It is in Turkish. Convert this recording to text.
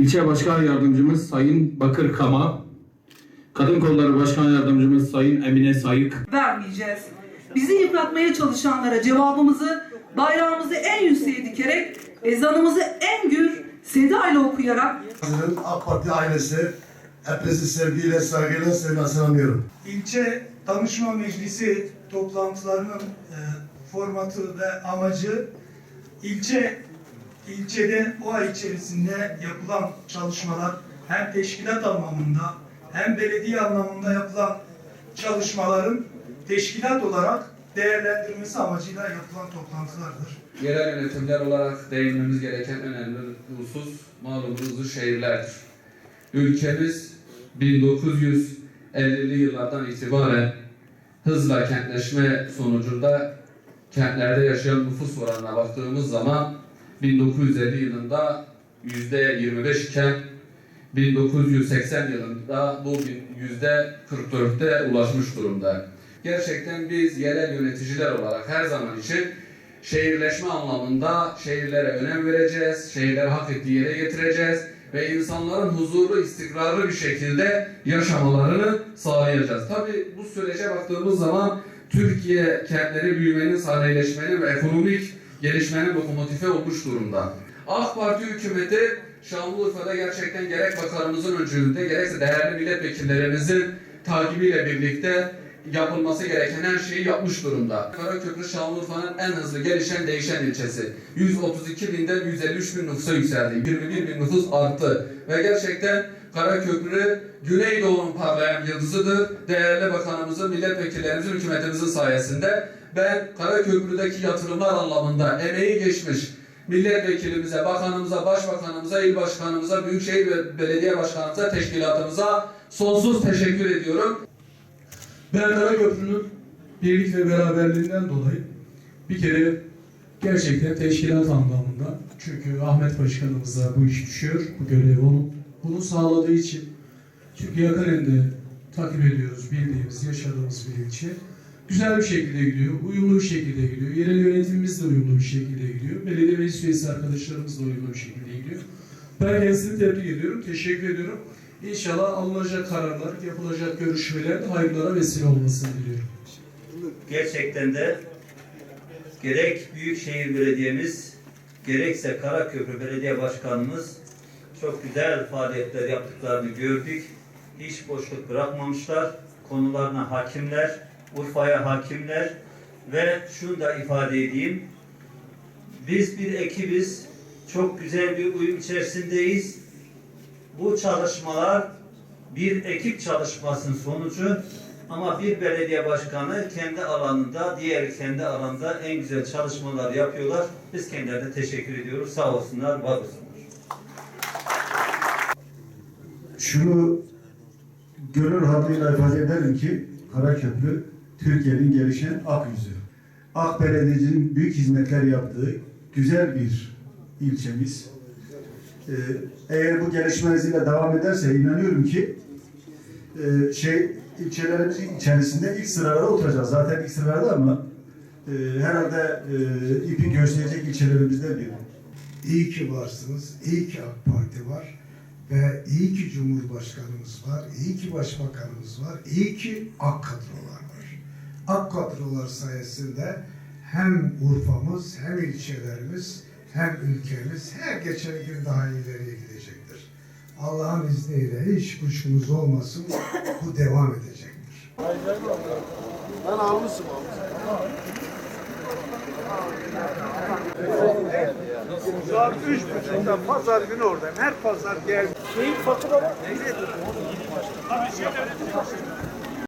İlçe Başkan Yardımcımız Sayın Bakır Kama, Kadın Kolları Başkan Yardımcımız Sayın Emine Sayık, vermeyeceğiz. Bizi yıpratmaya çalışanlara cevabımızı bayrağımızı en yükseğe dikerek, ezanımızı en gür seda ile okuyarak Sizin AK Parti ailesi hepinizi sevgiyle, saygıyla, sevgiyle selamlıyorum. İlçe Danışma Meclisi toplantılarının e, formatı ve amacı ilçe ilçede o ay içerisinde yapılan çalışmalar hem teşkilat anlamında hem belediye anlamında yapılan çalışmaların teşkilat olarak değerlendirmesi amacıyla yapılan toplantılardır. Yerel yönetimler olarak değinmemiz gereken önemli husus malumunuz şehirlerdir. Ülkemiz 1950'li yıllardan itibaren hızla kentleşme sonucunda kentlerde yaşayan nüfus oranına baktığımız zaman 1950 yılında %25 iken 1980 yılında bu %44'te ulaşmış durumda. Gerçekten biz yerel yöneticiler olarak her zaman için şehirleşme anlamında şehirlere önem vereceğiz, şehirleri hak ettiği yere getireceğiz ve insanların huzurlu, istikrarlı bir şekilde yaşamalarını sağlayacağız. Tabi bu sürece baktığımız zaman Türkiye kentleri büyümenin, sanayileşmenin ve ekonomik gelişmenin lokomotifi olmuş durumda. AK Parti hükümeti Şanlıurfa'da gerçekten gerek bakanımızın öncülüğünde gerekse değerli milletvekillerimizin takibiyle birlikte yapılması gereken her şeyi yapmış durumda. Karaköprü Şanlıurfa'nın en hızlı gelişen değişen ilçesi. 132 binden 153 bin nüfusa yükseldi. 21 bin nüfus arttı. Ve gerçekten Karaköprü Güneydoğu'nun parlayan yıldızıdır. Değerli bakanımızın, milletvekillerimizin, hükümetimizin sayesinde ben Karaköprü'deki yatırımlar anlamında emeği geçmiş milletvekilimize, bakanımıza, başbakanımıza, il başkanımıza, büyükşehir ve belediye başkanımıza, teşkilatımıza sonsuz teşekkür ediyorum. Ben Karaköprü'nün birlik ve beraberliğinden dolayı bir kere gerçekten teşkilat anlamında çünkü Ahmet Başkanımıza bu iş düşüyor, bu görev onun. Bunu sağladığı için çünkü yakınında takip ediyoruz, bildiğimiz, yaşadığımız bir ilçe. Güzel bir şekilde gidiyor, uyumlu bir şekilde gidiyor. Yerel yönetimimiz de uyumlu bir şekilde gidiyor. Belediye meclis üyesi arkadaşlarımız da uyumlu bir şekilde gidiyor. Ben kendisini tebrik ediyorum, teşekkür ediyorum. İnşallah alınacak kararlar, yapılacak görüşmeler de hayırlara vesile olmasını diliyorum. gerçekten de gerek Büyükşehir Belediyemiz gerekse Karaköprü Belediye Başkanımız çok güzel faaliyetler yaptıklarını gördük. Hiç boşluk bırakmamışlar. Konularına hakimler, Urfa'ya hakimler ve şunu da ifade edeyim. Biz bir ekibiz. Çok güzel bir uyum içerisindeyiz. Bu çalışmalar bir ekip çalışmasının sonucu ama bir belediye başkanı kendi alanında, diğeri kendi alanında en güzel çalışmalar yapıyorlar. Biz kendilerine teşekkür ediyoruz. Sağ olsunlar, var olsunlar. Şunu gönül rahatlığıyla ifade ederim ki Karaköprü Türkiye'nin gelişen ak yüzü. AK Belediyeci'nin büyük hizmetler yaptığı güzel bir ilçemiz. Ee, eğer bu gelişme hızıyla devam ederse inanıyorum ki e, şey ilçelerimizin içerisinde ilk sıralara oturacağız. Zaten ilk sıralarda ama e, herhalde e, ipi gösterecek ilçelerimizden biri. İyi ki varsınız, iyi ki AK Parti var ve iyi ki Cumhurbaşkanımız var, iyi ki Başbakanımız var, iyi ki AK kadrolar var. AK kadrolar sayesinde hem Urfa'mız, hem ilçelerimiz, hem ülkemiz her geçen gün daha ileriye gidecektir. Allah'ın izniyle hiç kuşkumuz olmasın, bu devam edecektir. Saat üç buçukta pazar günü oradayım. Her pazar gel. Şeyin fatura